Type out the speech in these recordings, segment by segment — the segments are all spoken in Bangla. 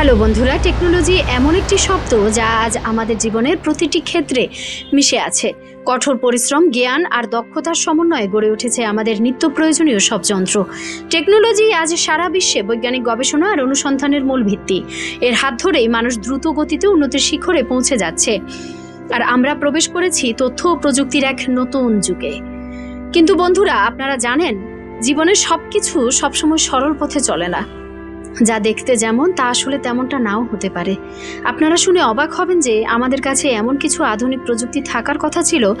হ্যালো বন্ধুরা, টেকনোলজি এমন একটি শব্দ যা আজ আমাদের জীবনের প্রতিটি ক্ষেত্রে মিশে আছে। কঠোর পরিশ্রম, জ্ঞান আর দক্ষতার সমন্বয়ে গড়ে উঠেছে আমাদের নিত্য প্রয়োজনীয় সব যন্ত্র। টেকনোলজি আজ সারা বিশ্বে বৈজ্ঞানিক গবেষণা আর অনুসন্ধানের মূল ভিত্তি। এর হাত ধরেই মানুষ দ্রুত গতিতে উন্নতির শিখরে পৌঁছে যাচ্ছে। আর আমরা প্রবেশ করেছি তথ্য ও প্রযুক্তির এক নতুন যুগে। কিন্তু বন্ধুরা, আপনারা জানেন, জীবনের সব কিছু সবসময় সরল পথে চলে না। যা দেখতে যেমন, তা আসলে তেমনটা নাও হতে পারে। আপনারা শুনে অবাক হবেন যে আমাদের কাছে এমন কিছু আধুনিক প্রযুক্তি থাকার কথা ছিল,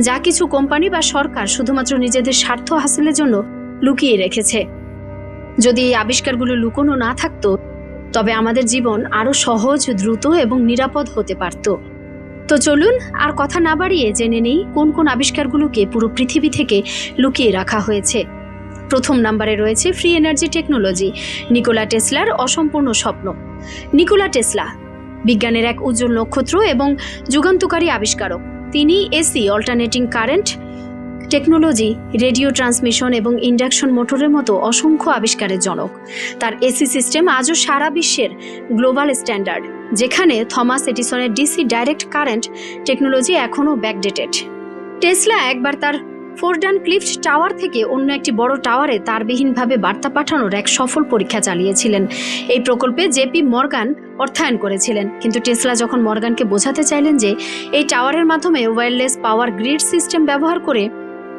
যা কিছু কোম্পানি বা সরকার শুধুমাত্র নিজেদের স্বার্থ হাসিলের জন্য লুকিয়ে রেখেছে। যদি এই আবিষ্কারগুলো লুকোনো না থাকতো, তবে আমাদের জীবন আরও সহজ, দ্রুত এবং নিরাপদ হতে পারত। তো চলুন আর কথা না বাড়িয়ে জেনে নেই কোন কোন আবিষ্কারগুলোকে পুরো পৃথিবী থেকে লুকিয়ে রাখা হয়েছে। প্রথম নাম্বারে রয়েছে ফ্রি এনার্জি টেকনোলজি নিকোলা টেসলার অসম্পূর্ণ স্বপ্ন। নিকোলা টেসলা বিজ্ঞানের এক উজ্জ্বল নক্ষত্র এবং যুগান্তকারী আবিষ্কারক। তিনি AC alternating current technology radio transmission এবং ইন্ডাকশন মোটরের মতো অসংখ্য আবিষ্কারের জনক। তার এসি সিস্টেম আজও সারা বিশ্বের গ্লোবাল স্ট্যান্ডার্ড যেখানে থমাস এডিসনের ডিসি ডাইরেক্ট কারেন্ট টেকনোলজি এখনও ব্যাকডেটেড টেসলা একবার তার ফোরডান ক্লিফট টাওয়ার থেকে অন্য একটি বড় টাওয়ারে তারবিহীনভাবে বার্তা পাঠানোর এক সফল পরীক্ষা চালিয়েছিলেন। এই প্রকল্পে জেপি মর্গান অর্থায়ন করেছিলেন। কিন্তু টেসলা যখন মর্গানকে বোঝাতে চাইলেন যে এই টাওয়ারের মাধ্যমে ওয়্যারলেস পাওয়ার গ্রিড সিস্টেম ব্যবহার করে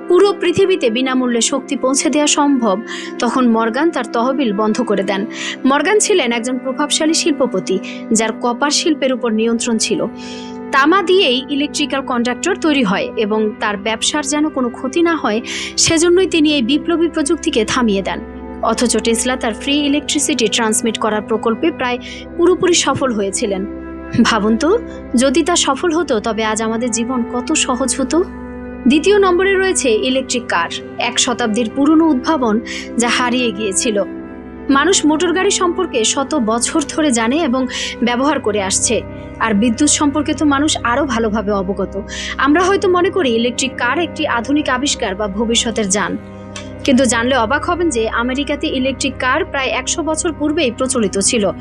পুরো পৃথিবীতে বিনামূল্যে শক্তি পৌঁছে দেওয়া সম্ভব, তখন মর্গান তার তহবিল বন্ধ করে দেন। মর্গান ছিলেন একজন প্রভাবশালী শিল্পপতি, যার কপার শিল্পের উপর নিয়ন্ত্রণ ছিল। তামা দিয়েই ইলেকট্রিক্যাল কন্ডাক্টর তৈরি হয় এবং তার ব্যবসার যেন কোনো ক্ষতি না হয়, সেজন্যই তিনি এই বিপ্লবী প্রযুক্তিকে থামিয়ে দেন। অথচ টেসলা তার ফ্রি ইলেকট্রিসিটি ট্রান্সমিট করার প্রকল্পে প্রায় পুরোপুরি সফল হয়েছিলেন। ভাবুন তো, যদি তা সফল হতো, তবে আজ আমাদের জীবন কত সহজ হতো? দ্বিতীয় নম্বরে রয়েছে ইলেকট্রিক কার এক শতাব্দীর পুরনো উদ্ভাবন যা হারিয়ে গিয়েছিল। মানুষ মোটর গাড়ি সম্পর্কে শত বছর ধরে জানে এবং ব্যবহার করে আসছে। আর বিদ্যুৎ সম্পর্কে তো মানুষ আরও ভালোভাবে অবগত। আমরা হয়তো মনে করি ইলেকট্রিক কার একটি আধুনিক আবিষ্কার বা ভবিষ্যতের যান। কিন্তু জানলে অবাক হবেন যে আমেরিকাতে ইলেকট্রিক কার প্রায় একশো বছর পূর্বেই প্রচলিত ছিল।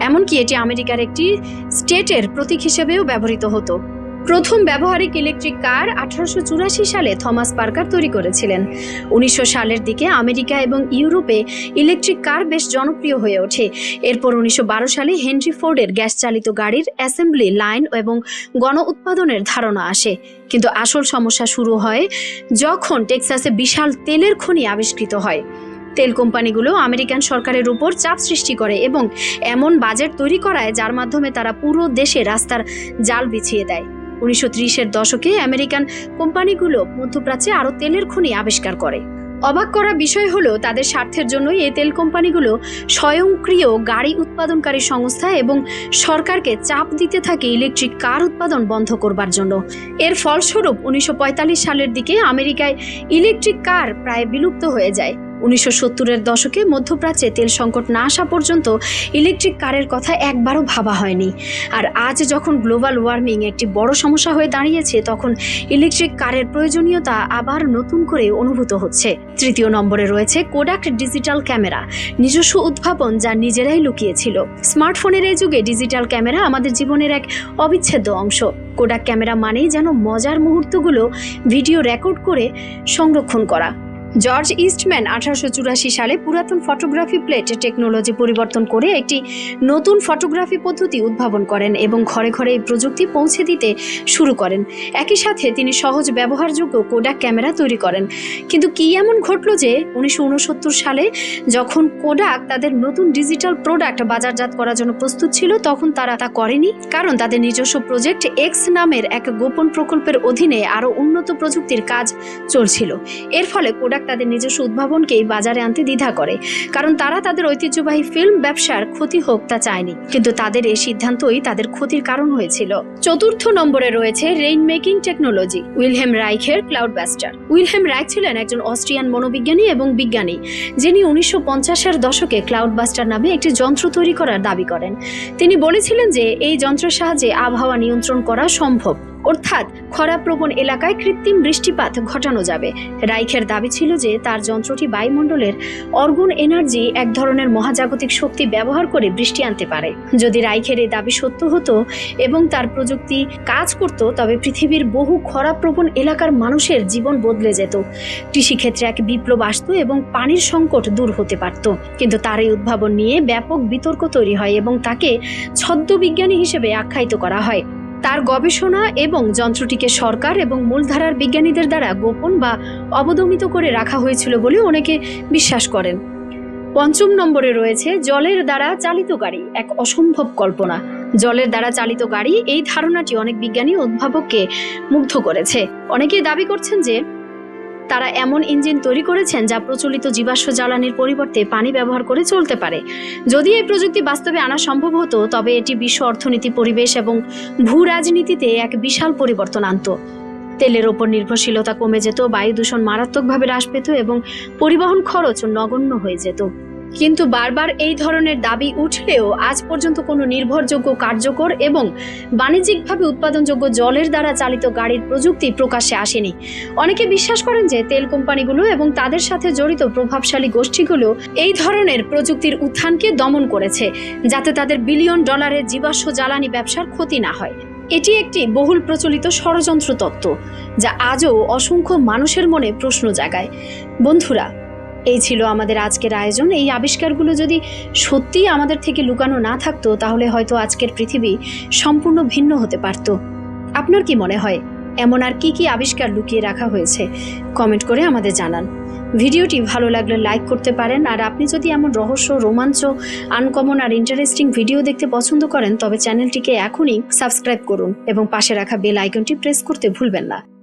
এমনকি এটি আমেরিকার একটি স্টেটের প্রতীক হিসেবেও ব্যবহৃত হতো। প্রথম ব্যবহারিক ইলেকট্রিক কার আঠারোশো চুরাশি সালে থমাস পার্কার তৈরি করেছিলেন। উনিশশো সালের দিকে আমেরিকা এবং ইউরোপে ইলেকট্রিক কার বেশ জনপ্রিয় হয়ে ওঠে। এরপর উনিশশো বারো সালে হেনরি ফোর্ডের গ্যাস চালিত গাড়ির অ্যাসেম্বলি লাইন এবং গণ উৎপাদনের ধারণা আসে। কিন্তু আসল সমস্যা শুরু হয় যখন টেক্সাসে বিশাল তেলের খনি আবিষ্কৃত হয়। তেল কোম্পানিগুলো আমেরিকান সরকারের উপর চাপ সৃষ্টি করে এবং এমন বাজেট তৈরি করায় যার মাধ্যমে তারা পুরো দেশে রাস্তার জাল বিছিয়ে দেয়। উনিশশো ত্রিশের দশকে আমেরিকান কোম্পানিগুলো মধ্যপ্রাচ্যে আরও তেলের খনি আবিষ্কার করে। অবাক করা বিষয় হলো, তাদের স্বার্থের জন্যই এই তেল কোম্পানিগুলো স্বয়ংক্রিয় গাড়ি উৎপাদনকারী সংস্থা এবং সরকারকে চাপ দিতে থাকে ইলেকট্রিক কার উৎপাদন বন্ধ করবার জন্য। এর ফলস্বরূপ, উনিশশো পঁয়তাল্লিশ সালের দিকে আমেরিকায় ইলেকট্রিক কার প্রায় বিলুপ্ত হয়ে যায়। উনিশশো সত্তরের দশকে মধ্যপ্রাচ্যে তেল সংকট না আসা পর্যন্ত ইলেকট্রিক কারের কথা একবারও ভাবা হয়নি। আর আজ যখন গ্লোবাল ওয়ার্মিং একটি বড় সমস্যা হয়ে দাঁড়িয়েছে, তখন ইলেকট্রিক কারের প্রয়োজনীয়তা আবার নতুন করে অনুভূত হচ্ছে। তৃতীয় নম্বরে রয়েছে কোডাক ডিজিটাল ক্যামেরা, নিজস্ব উদ্ভাবন যা নিজেরাই লুকিয়েছিল। স্মার্টফোনের এই যুগে ডিজিটাল ক্যামেরা আমাদের জীবনের এক অবিচ্ছেদ্য অংশ। কোডাক ক্যামেরা মানেই যেন মজার মুহূর্তগুলো ভিডিও রেকর্ড করে সংরক্ষণ করা। জর্জ ইস্টম্যান আঠারোশো চুরাশি সালে পুরাতন ফটোগ্রাফি প্লেট টেকনোলজি পরিবর্তন করে একটি নতুন ফটোগ্রাফি পদ্ধতি উদ্ভাবন করেন এবং ঘরে ঘরে এই প্রযুক্তি পৌঁছে দিতে শুরু করেন। একই সাথে তিনি সহজ ব্যবহারযোগ্য কোডাক ক্যামেরা তৈরি করেন। কিন্তু কি এমন ঘটলো যে উনিশশো উনসত্তর সালে যখন কোডাক তাদের নতুন ডিজিটাল প্রোডাক্ট বাজারজাত করার জন্য প্রস্তুত ছিল, তখন তারা তা করেনি, কারণ তাদের নিজস্ব প্রজেক্ট এক্স নামের এক গোপন প্রকল্পের অধীনে আরও উন্নত প্রযুক্তির কাজ চলছিল। এর ফলে কোডাক তাদের নিজস্ব উদ্ভাবনকেই বাজারে আনতে দ্বিধা করে, কারণ তারা তাদের ঐতিহ্যবাহী ফিল্ম ব্যবসার ক্ষতি হোক তা চায়নি। কিন্তু তাদের এই সিদ্ধান্তই তাদের ক্ষতির কারণ হয়েছিল। চতুর্থ নম্বরে রয়েছে রেইন মেকিং টেকনোলজি উইলহেম রাইখের ক্লাউড ব্যাস্টার উইলহেম রাইক ছিলেন একজন অস্ট্রিয়ান মনোবিজ্ঞানী এবং বিজ্ঞানী, যিনি উনিশশো পঞ্চাশের দশকে ক্লাউড বাস্টার নামে একটি যন্ত্র তৈরি করার দাবি করেন। তিনি বলেছিলেন যে, এই যন্ত্রের সাহায্যে আবহাওয়া নিয়ন্ত্রণ করা সম্ভব। অর্থাৎ খরাপ্রবণ এলাকায় কৃত্রিম বৃষ্টিপাত ঘটানো যাবে। রাইখের দাবি ছিল যে তার যন্ত্রটি বায়ুমণ্ডলের অর্গুন এনার্জি, এক ধরনের মহাজাগতিক শক্তি ব্যবহার করে বৃষ্টি আনতে পারে। যদি রাইখের এই দাবি সত্য হতো এবং তার প্রযুক্তি কাজ করত, তবে পৃথিবীর বহু খরাপ্রবণ এলাকার মানুষের জীবন বদলে যেত। কৃষিক্ষেত্রে এক বিপ্লব আসত এবং পানির সংকট দূর হতে পারত। কিন্তু তার এই উদ্ভাবন নিয়ে ব্যাপক বিতর্ক তৈরি হয় এবং তাকে ছদ্মবিজ্ঞানী হিসেবে আখ্যায়িত করা হয়। তার গবেষণা এবং যন্ত্রটিকে সরকার এবং মূলধারার বিজ্ঞানীদের দ্বারা গোপন বা অবদমিত করে রাখা হয়েছিল বলে অনেকে বিশ্বাস করেন। পঞ্চম নম্বরে রয়েছে জলের দ্বারা চালিত গাড়ি, এক অসম্ভব কল্পনা। জলের দ্বারা চালিত গাড়ি এই ধারণাটি অনেক বিজ্ঞানী উদ্ভাবককে মুগ্ধ করেছে। অনেকেই দাবি করছেন যে তারা এমন ইঞ্জিন তৈরি করেছেন যা প্রচলিত জীবাশ্ম জ্বালানির পরিবর্তে পানি ব্যবহার করে চলতে পারে। যদি এই প্রযুক্তি বাস্তবে আনা সম্ভব হতো, তবে এটি বিশ্ব অর্থনীতি, পরিবেশ এবং ভূ রাজনীতিতে এক বিশাল পরিবর্তন আনত। তেলের ওপর নির্ভরশীলতা কমে যেত, বায়ু দূষণ মারাত্মকভাবে হ্রাস পেত এবং পরিবহন খরচ নগণ্য হয়ে যেত। কিন্তু বারবার এই ধরনের দাবি উঠলেও আজ পর্যন্ত কোনো নির্ভরযোগ্য কার্যকর এবং বাণিজ্যিকভাবে উৎপাদনযোগ্য জলের দ্বারা চালিত গাড়ির প্রযুক্তি প্রকাশ্যে আসেনি। অনেকে বিশ্বাস করেন যে তেল কোম্পানিগুলো এবং তাদের সাথে জড়িত প্রভাবশালী গোষ্ঠীগুলো এই ধরনের প্রযুক্তির উত্থানকে দমন করেছে, যাতে তাদের বিলিয়ন ডলারের জীবাশ্ম জ্বালানি ব্যবসার ক্ষতি না হয়। এটি একটি বহুল প্রচলিত ষড়যন্ত্র তত্ত্ব, যা আজও অসংখ্য মানুষের মনে প্রশ্ন জাগায়। বন্ধুরা এই ছিল আমাদের আজকের আয়োজন। এই আবিষ্কারগুলো যদি সত্যিই আমাদের থেকে লুকানো না থাকতো, তাহলে হয়তো আজকের পৃথিবী সম্পূর্ণ ভিন্ন হতে পারত। আপনার কি মনে হয়, এমন আর কি কি আবিষ্কার লুকিয়ে রাখা হয়েছে? কমেন্ট করে আমাদের জানান। ভিডিওটি ভালো লাগলে লাইক করতে পারেন, আর আপনি যদি এমন রহস্য, রোমাঞ্চ, আনকমন আর ইন্টারেস্টিং ভিডিও দেখতে পছন্দ করেন, তবে চ্যানেলটিকে এখনই সাবস্ক্রাইব করুন এবং পাশে রাখা বেল আইকনটি প্রেস করতে ভুলবেন না।